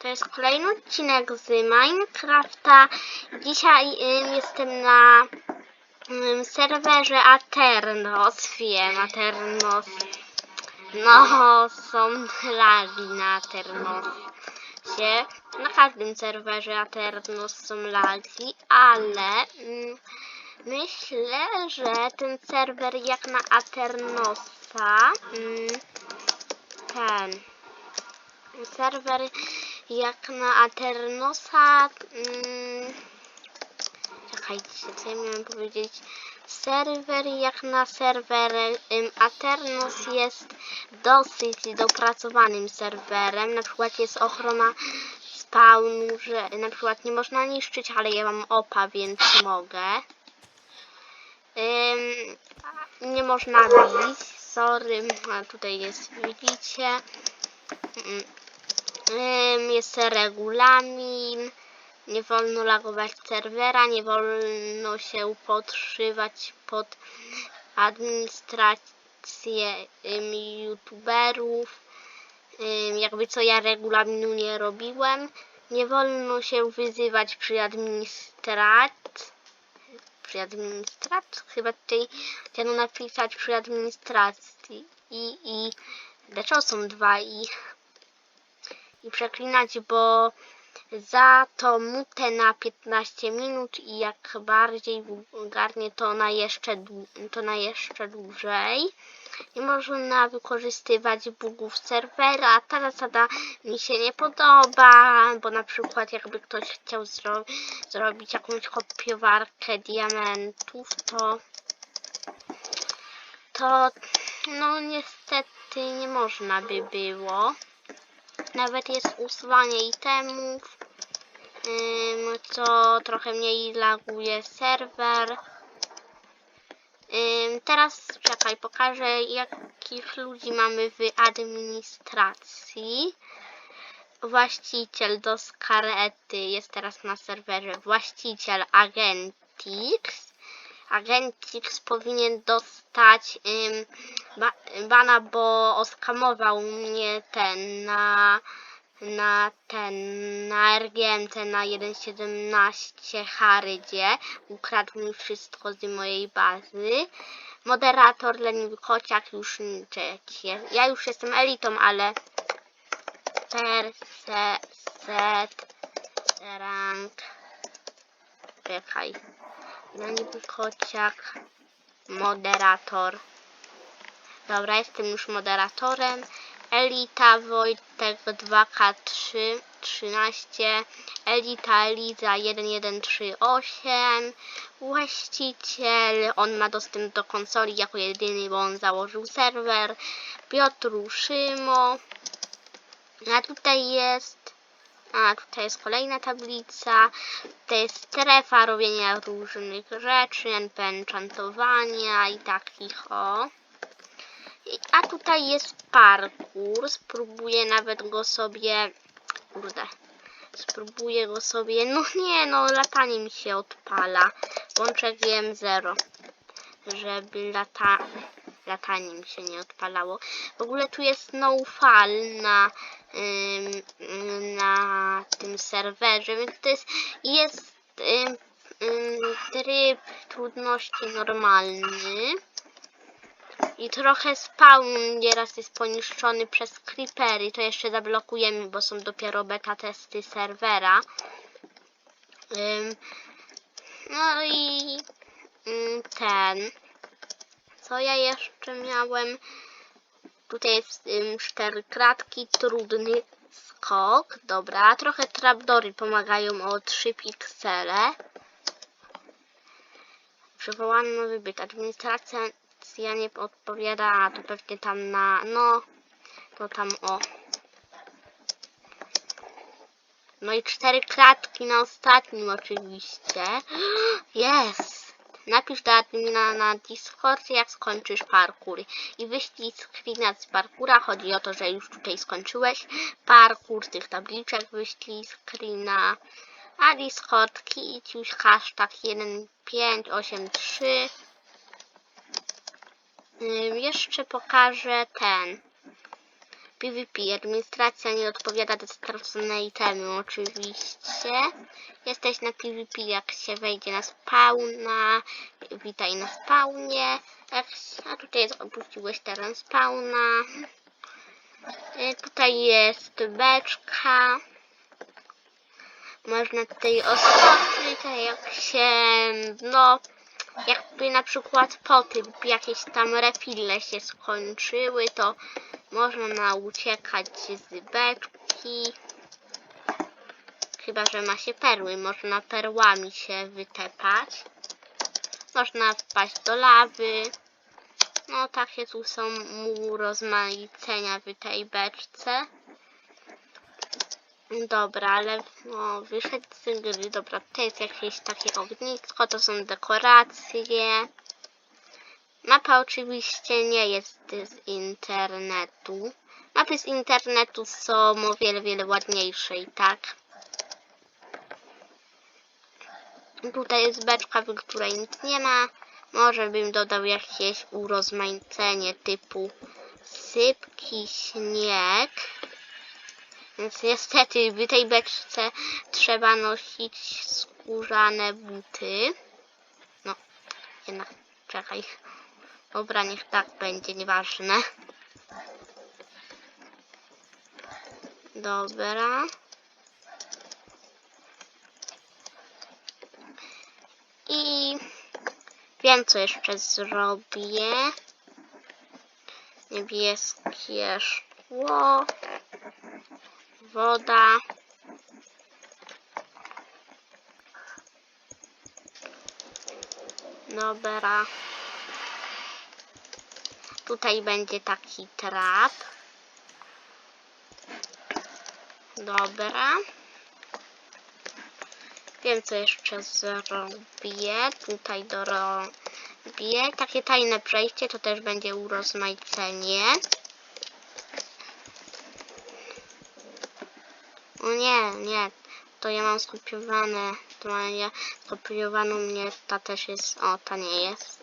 To jest kolejny odcinek z Minecrafta. Dzisiaj jestem na serwerze Aternos. Wiem, Aternos. No, są lagi na Aternosie. Na każdym serwerze Aternos są lagi, ale myślę, że ten serwer jak na Aternosa, ten serwer jak na Aternosa. Mm, czekajcie, co ja miałem powiedzieć? Serwer jak na serwer ym, Aternos jest dosyć dopracowanym serwerem. Na przykład jest ochrona spawnu, że na przykład nie można niszczyć, ale ja mam opa, więc mogę. Ym, nie można bić, sorry, a tutaj jest, widzicie. Mm, Jest regulamin. Nie wolno lagować serwera, nie wolno się podszywać pod administrację youtuberów. Jakby co ja regulaminu nie robiłem. Nie wolno się wyzywać przy administracji. Przy administracji? Chyba tutaj chciano napisać przy administracji. I, i dlaczego są dwa i? I przeklinać, bo za to mutę na 15 minut i jak bardziej wulgarnie to na jeszcze, to na jeszcze dłużej. Nie można wykorzystywać bugów serwera. Ta zasada mi się nie podoba, bo na przykład jakby ktoś chciał zro zrobić jakąś kopiowarkę diamentów, to to no niestety nie można by było. Nawet jest usuwanie itemów, ym, co trochę mniej laguje serwer. Teraz czekaj, pokażę jakich ludzi mamy w administracji. Właściciel do Skarety jest teraz na serwerze. Właściciel Agentix. Agentix powinien dostać ym, ba bana, bo oskamował mnie ten na na ten na RGMT na 1.17 Harydzie. Ukradł mi wszystko z mojej bazy. Moderator leniwy kociak już czekajcie. Ja już jestem elitą, ale per se, set rank czekaj leniwy kociak moderator. Dobra, jestem już moderatorem. Elita Wojtek 2K3 13 Elita Eliza 1138 Właściciel, on ma dostęp do konsoli jako jedyny, bo on założył serwer. Piotr Szymo. A tutaj jest a tutaj jest kolejna tablica. To jest strefa robienia różnych rzeczy, enchantowania i takich o. A tutaj jest parkour. Spróbuję nawet go sobie. Kurde. Spróbuję go sobie. No nie, no latanie mi się odpala. Włączę GM0. Żeby lata... latanie mi się nie odpalało. W ogóle tu jest no fall na, na tym serwerze, więc to jest, jest tryb trudności normalny. I trochę spawn nieraz jest poniszczony przez creepery. To jeszcze zablokujemy, bo są dopiero beta testy serwera. No i ten. Co ja jeszcze miałem? Tutaj jest cztery kratki, trudny skok. Dobra, trochę trapdory pomagają o 3 piksele. Przywołano nowy byt. Administracja nie odpowiada, a to pewnie tam na, no, to tam o. No i cztery klatki na ostatnim oczywiście. Jest! Napisz do admina na Discordzie, jak skończysz parkour. I wyślij screena z parkura. Chodzi o to, że już tutaj skończyłeś parkour, tych tabliczek wyślij screena. A Discord kiciuś hashtag 1583. Ym, Jeszcze pokażę ten. PvP. Administracja nie odpowiada za stracone itemy, oczywiście. Jesteś na PvP, jak się wejdzie na spawna. Witaj na spawnie. A tutaj jest, opuściłeś teren spawna. Y, Tutaj jest beczka. Można tutaj a jak się, no, jakby na przykład po tym jakieś tam refille się skończyły, to można na uciekać z beczki. Chyba, że ma się perły, można perłami się wytepać. Można wpaść do lawy. No takie tu są urozmaicenia w tej beczce. Dobra, ale no, wyszedł z gry. Dobra, to jest jakieś takie ognisko, to są dekoracje. Mapa oczywiście nie jest z internetu. Mapy z internetu są o wiele, wiele ładniejsze i tak. Tutaj jest beczka, w której nic nie ma. Może bym dodał jakieś urozmaicenie typu sypki, śnieg. Więc niestety w tej beczce trzeba nosić skórzane buty. No, jednak czekaj. Dobra, niech tak będzie, nieważne. Dobra. I wiem, co jeszcze zrobię. Niebieskie szkło woda. Dobra. Tutaj będzie taki trap. Dobra. Wiem, co jeszcze zrobię. Tutaj dorobię. Takie tajne przejście to też będzie urozmaicenie. O nie, nie. To ja mam skopiowane. To ja skopiowaną mnie. Ta też jest. O, ta nie jest.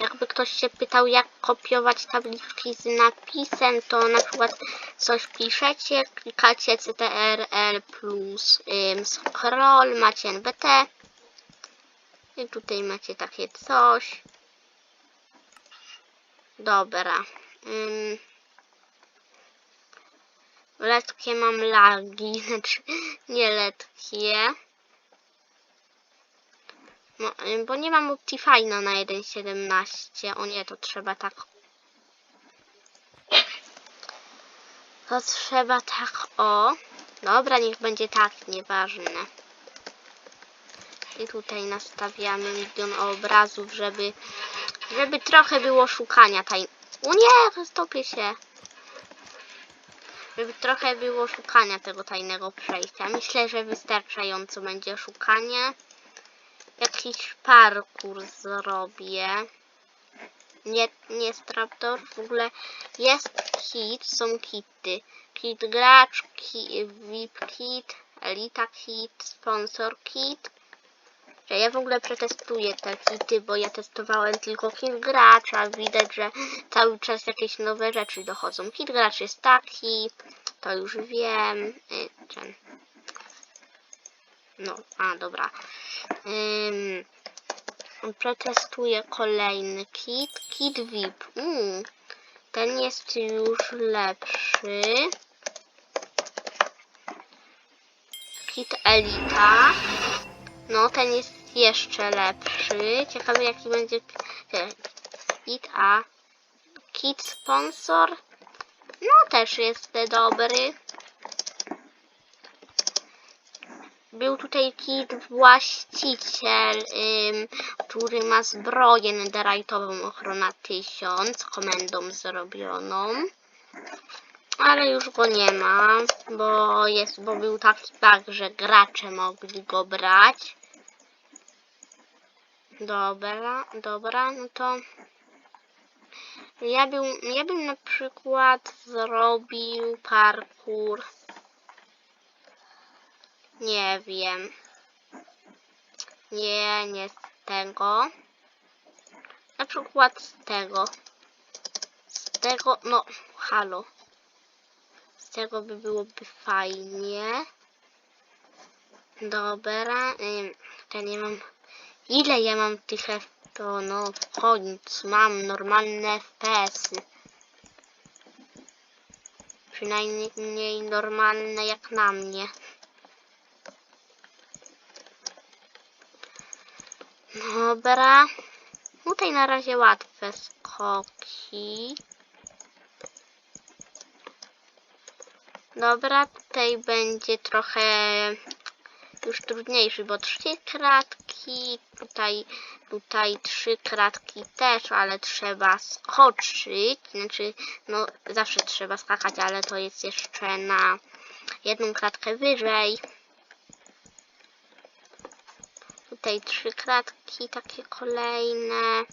Jakby ktoś się pytał, jak kopiować tabliczki z napisem, to na przykład coś piszecie, klikacie CTRL plus ym, scroll, macie NBT. I tutaj macie takie coś. Dobra. Ym, Letkie mam lagi, znaczy nie letkie. No, ym, bo nie mam Optifine'a na 1.17. O nie, to trzeba tak. To trzeba tak, o. Dobra, niech będzie tak, nieważne. I tutaj nastawiamy milion obrazów, żeby, żeby trochę było szukania taj... O nie, stopię się żeby trochę było szukania tego tajnego przejścia. Myślę, że wystarczająco będzie szukanie. Jakiś parkour zrobię. Nie, nie Straptor, w ogóle jest kit, są kity. Kit gracz, ki, VIP kit, Elita kit, sponsor kit. Ja w ogóle przetestuję te kity, bo ja testowałem tylko kit gracza. Widać, że cały czas jakieś nowe rzeczy dochodzą. Kit gracz jest taki, to już wiem. Y, Ten. No, a dobra. Ym, przetestuję kolejny kit. Kit VIP. Mm, ten jest już lepszy. Kit Elita. No, ten jest jeszcze lepszy. Ciekawe jaki będzie e, kit A. Kit sponsor. No, też jest dobry. Był tutaj kit właściciel, ym, który ma zbroję netherite'ową ochrona 1000, komendą zrobioną. Ale już go nie ma, bo jest, bo był taki bug, że gracze mogli go brać. Dobra, dobra, no to ja bym, ja bym na przykład zrobił parkour. Nie wiem. Nie, nie z tego. Na przykład z tego. Z tego, no, halo. Z tego by byłoby fajnie. Dobra, to nie mam... Ile ja mam tych F... To no, w końcu mam normalne FPS-y. Przynajmniej normalne jak na mnie. Dobra. Tutaj na razie łatwe skoki. Dobra, tutaj będzie trochę już trudniejszy, bo trzy kratki, tutaj, tutaj trzy kratki też, ale trzeba skoczyć, znaczy, no zawsze trzeba skakać, ale to jest jeszcze na jedną kratkę wyżej. Tutaj trzy kratki, takie kolejne.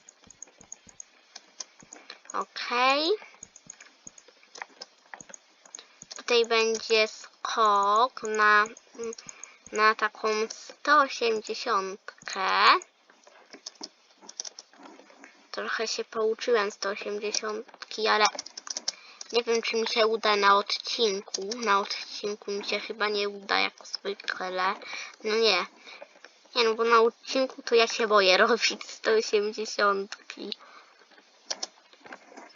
Okej. Tutaj będzie skok na, na taką 180. Trochę się pouczyłem 180, ale nie wiem, czy mi się uda na odcinku. Na odcinku mi się chyba nie uda, jak zwykle. No nie. Nie no, bo na odcinku to ja się boję robić 180.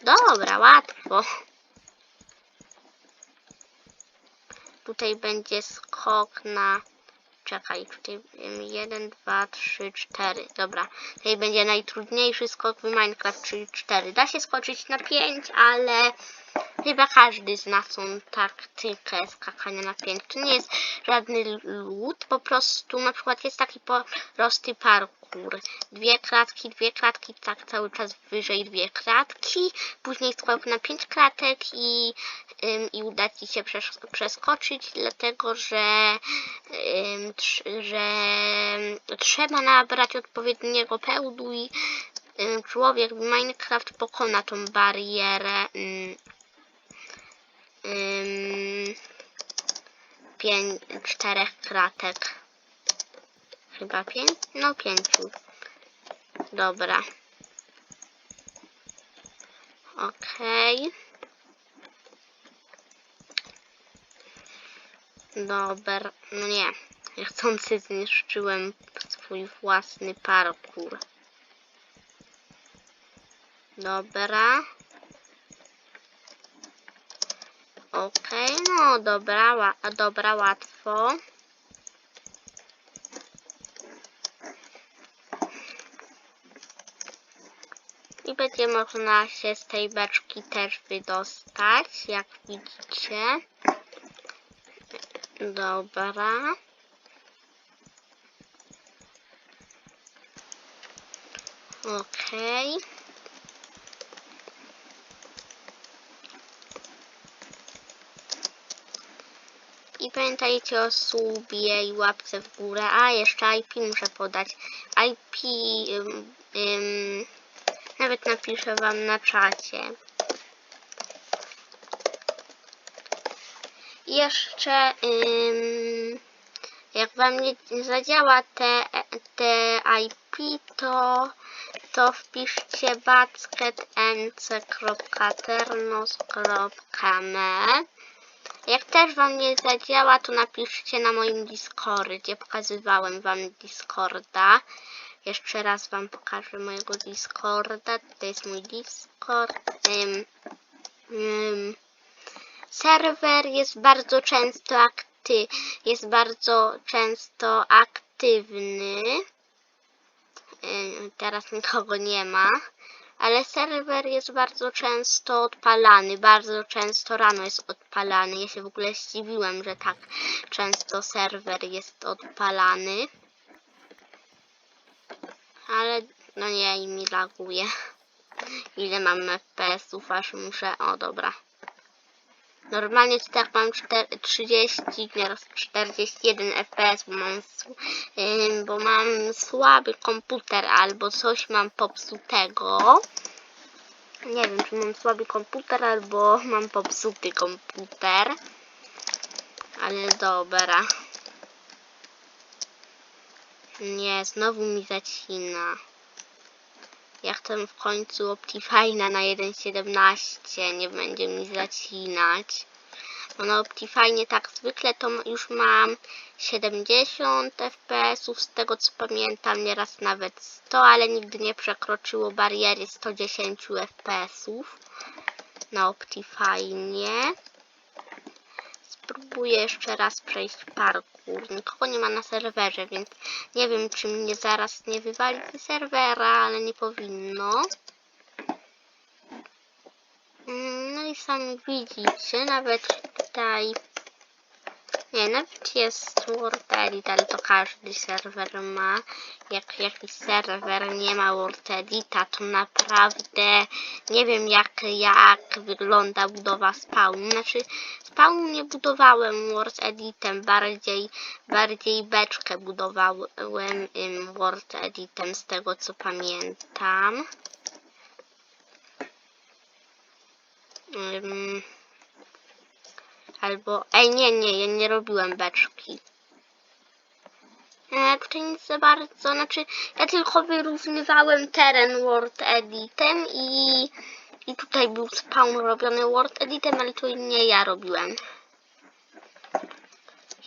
Dobra, łatwo. Tutaj będzie skok na... Czekaj, tutaj 1, 2, 3, 4. Dobra, tutaj będzie najtrudniejszy skok w Minecraft, czyli 4. Da się skoczyć na 5, ale chyba każdy zna tą taktykę skakania na 5. To nie jest żadny lód, po prostu na przykład jest taki prosty parkour. Dwie klatki, dwie klatki, tak cały czas wyżej dwie klatki, później skok na 5 klatek i, ym, i uda Ci się przesz- przeskoczyć, dlatego że, ym, trz- że trzeba nabrać odpowiedniego pełdu i człowiek w Minecraft pokona tą barierę pięć, czterech kratek. Chyba pięć? No pięciu. Dobra. Okej. Dobra, no nie. Niechcący zniszczyłem swój własny parkour. Dobra. Okej, no dobra, dobra, łatwo. I będzie można się z tej beczki też wydostać, jak widzicie. Dobra. Okej. I pamiętajcie o subie i łapce w górę. A, jeszcze IP muszę podać. IP ym, ym, nawet napiszę wam na czacie. Jeszcze ym, jak wam nie zadziała te, te IP, to, to wpiszcie backetnc.ternos.me jak też wam nie zadziała, to napiszcie na moim Discordzie. Pokazywałem wam Discorda. Jeszcze raz wam pokażę mojego Discorda. To jest mój Discord. Ym, ym, serwer jest bardzo często akty jest bardzo często aktywny. Ym, teraz nikogo nie ma. Ale serwer jest bardzo często odpalany, bardzo często rano jest odpalany. Ja się w ogóle zdziwiłem, że tak często serwer jest odpalany. Ale no nie, i mi laguje. Ile mam FPS-ów, aż muszę... O, dobra. Normalnie to tak mam 4, 30, nieraz 41 FPS, bo mam, bo mam słaby komputer albo coś mam popsutego. Nie wiem, czy mam słaby komputer albo mam popsuty komputer. Ale dobra. Nie, znowu mi zacina. Chcę w końcu Optifine'a na 1.17, nie będzie mi zacinać. Bo na Optifine tak zwykle to już mam 70 fps, z tego co pamiętam, nieraz nawet 100, ale nigdy nie przekroczyło bariery 110 fps na Optifine. Spróbuję jeszcze raz przejść parkour. Nikogo nie ma na serwerze, więc nie wiem, czy mnie zaraz nie wywali z serwera, ale nie powinno. Mm, No i sami widzicie, nawet tutaj nie, nawet jest Word Edit, ale to każdy serwer ma. Jak jakiś serwer nie ma Word Edita, to naprawdę nie wiem jak, jak wygląda budowa spawn. Znaczy spawn nie budowałem Word Editem, bardziej, bardziej beczkę budowałem ym, Word Editem z tego co pamiętam. Ym, Albo, ej, nie, nie, ja nie robiłem beczki. E, tutaj nic za bardzo, znaczy, ja tylko wyrównywałem teren Word Editem i, i tutaj był spawn robiony Word Editem, ale to nie ja robiłem.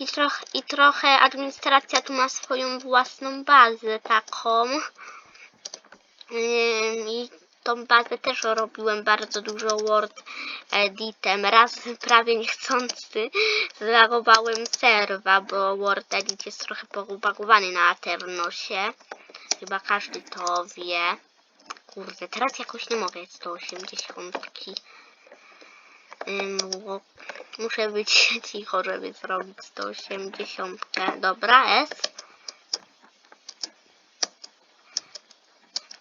I, troch, I trochę administracja tu ma swoją własną bazę taką. I tą bazę też robiłem bardzo dużo Word Editem. Raz prawie niechcący zalogowałem serwa, bo Word Edit jest trochę pobagowany na Aternosie. Chyba każdy to wie. Kurde, teraz jakoś nie mogę 180. Ym, muszę być cicho, żeby zrobić 180. Dobra, S.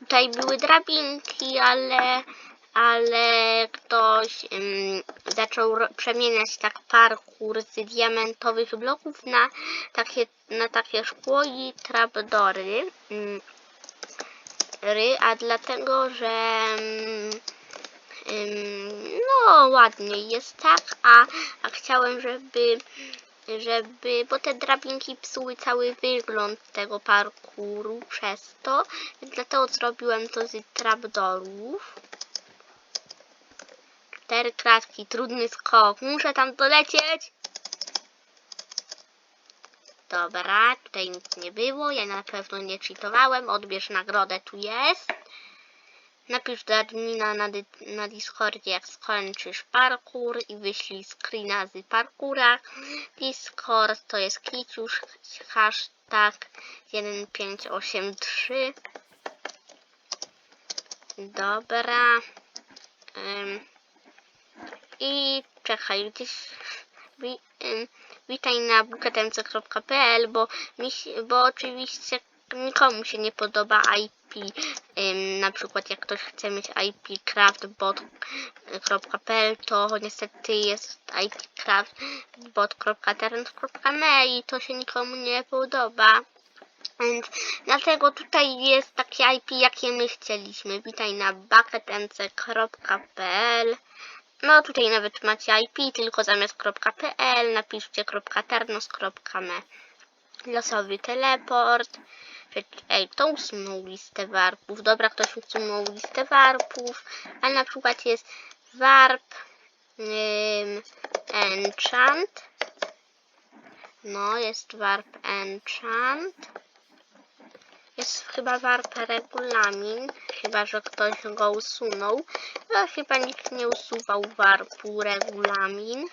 tutaj były drabinki, ale, ale ktoś ym, zaczął przemieniać tak parkour z diamentowych bloków na takie, na takie szkło i trapdory. Ym, ry, a dlatego, że ym, no ładniej jest tak, a, a chciałem, żeby żeby, bo te drabinki psuły cały wygląd tego parkuru przez to, dlatego zrobiłem to z trapdorów. Cztery kratki, trudny skok, muszę tam dolecieć! Dobra, tutaj nic nie było, ja na pewno nie cheatowałem, odbierz nagrodę, tu jest. Napisz do admina na, na Discordzie, jak skończysz parkour i wyślij screena z parkoura. Discord to jest kiciusz, hashtag 1583. Dobra. Ym. I czekaj, gdzieś... Wi, witaj na buketemce.pl, bo, bo oczywiście nikomu się nie podoba IP. Ym, na przykład jak ktoś chce mieć IP craftbot.pl, to niestety jest IP i to się nikomu nie podoba. Więc dlatego tutaj jest takie IP, jakie my chcieliśmy. Witaj na bucketmc.pl No tutaj nawet macie IP, tylko zamiast .pl napiszcie .ternos.me Losowy teleport. Ej, to usunął listę warpów. Dobra, ktoś usunął listę warpów. A na przykład jest warp ym, enchant. No, jest warp enchant. Jest chyba warp regulamin. Chyba, że ktoś go usunął. No, chyba nikt nie usuwał warpu regulamin.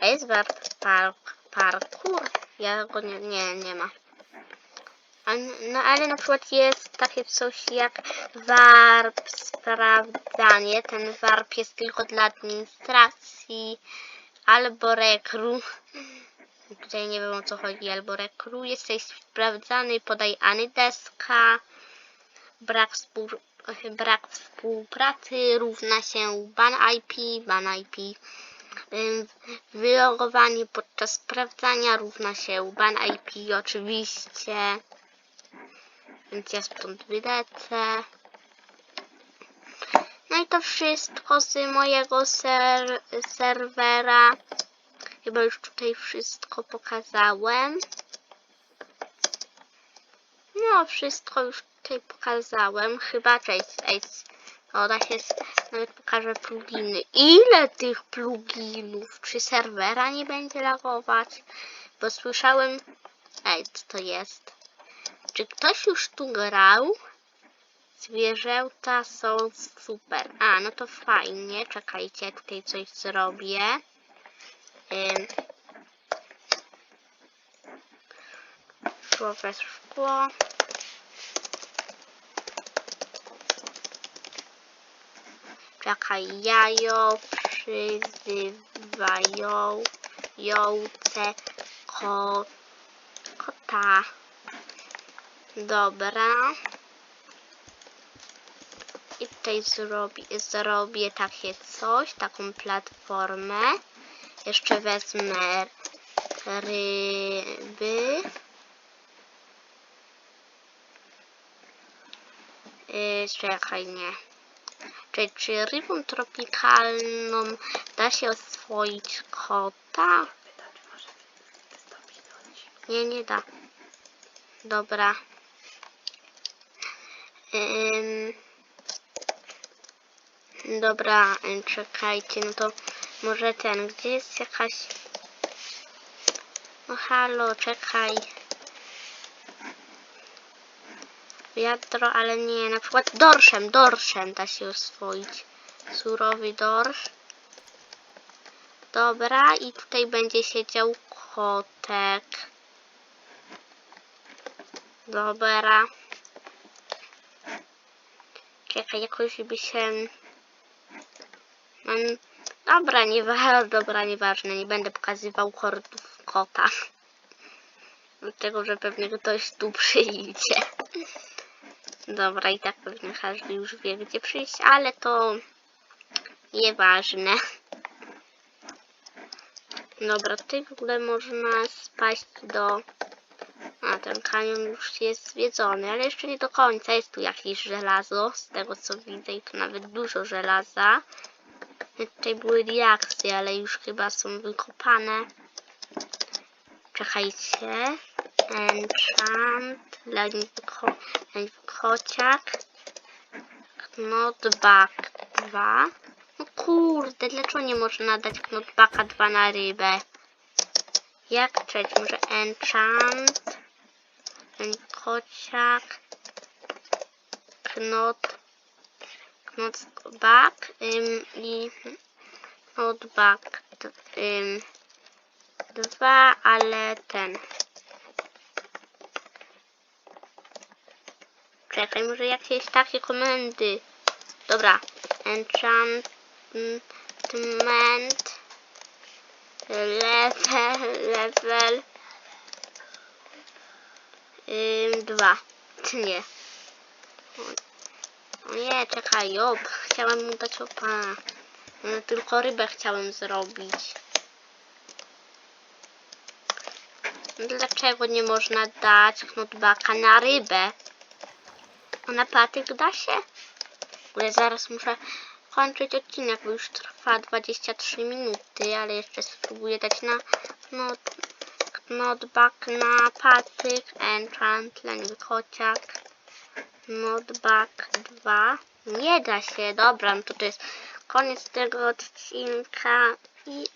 A jest warp park, parkour? Ja go nie, nie, nie ma. No ale na przykład jest takie coś jak warp sprawdzanie. Ten warp jest tylko dla administracji albo rekru. Tutaj nie wiem o co chodzi, albo rekru. Jesteś sprawdzany, podaj any deska. Brak, brak współpracy równa się ban IP, ban IP. Wylogowanie podczas sprawdzania równa się ban IP oczywiście. Więc ja stąd wylecę. No i to wszystko z mojego ser serwera. Chyba już tutaj wszystko pokazałem. No, wszystko już tutaj pokazałem. Chyba, cześć, ej, o, da się, nawet pokażę pluginy. Ile tych pluginów? Czy serwera nie będzie lagować? Bo słyszałem, ej, co to jest? Czy ktoś już tu grał? Zwierzęta są super. A, no to fajnie. Czekajcie, tutaj coś zrobię. Ym. Szkło bez szkło. Czekaj, jajo przyzywają jące ko, kota. Dobra. I tutaj zrobię, zrobię takie coś, taką platformę. Jeszcze wezmę ryby. Yy, czekaj, nie. Czy, czy rybą tropikalną da się oswoić kota? Nie, nie da. Dobra. Dobra, czekajcie, no to może ten, gdzie jest jakaś... No halo, czekaj. Wiadro, ale nie, na przykład dorszem, dorszem da się oswoić. Surowy dorsz. Dobra, i tutaj będzie siedział kotek. Dobra. Czekaj, jakoś by się... Mam... Dobra, nie dobra, nieważne, nie będę pokazywał hordów kota. Dlatego, że pewnie ktoś tu przyjdzie. Dobra, i tak pewnie każdy już wie, gdzie przyjść, ale to nieważne. Dobra, tutaj w ogóle można spaść do... Ten kanion już jest zwiedzony, ale jeszcze nie do końca. Jest tu jakieś żelazo, z tego co widzę, i to nawet dużo żelaza. Tutaj były reakcje, ale już chyba są wykopane. Czekajcie. Enchant, leniwy, ko leniwy kociak. Knotback 2. No kurde, dlaczego nie można dać knotbacka 2 na rybę? Jak trzeć? Może enchant, kociak, knot, knotback ym, i knotback ym, 2, ale ten. Czekaj, może jakieś takie komendy. Dobra. Enchantment. Level. Level. Dwa. Czy nie? O, nie, czekaj, op. Chciałem mu dać opa. No, tylko rybę chciałem zrobić. Dlaczego nie można dać knotbacka na rybę? Na patyk da się? Ja zaraz muszę kończyć odcinek, bo już trwa 23 minuty, ale jeszcze spróbuję dać na knot, knotback na patyk, enchant, leniwy kociak, knotback 2. Nie da się, dobra, no to to jest koniec tego odcinka i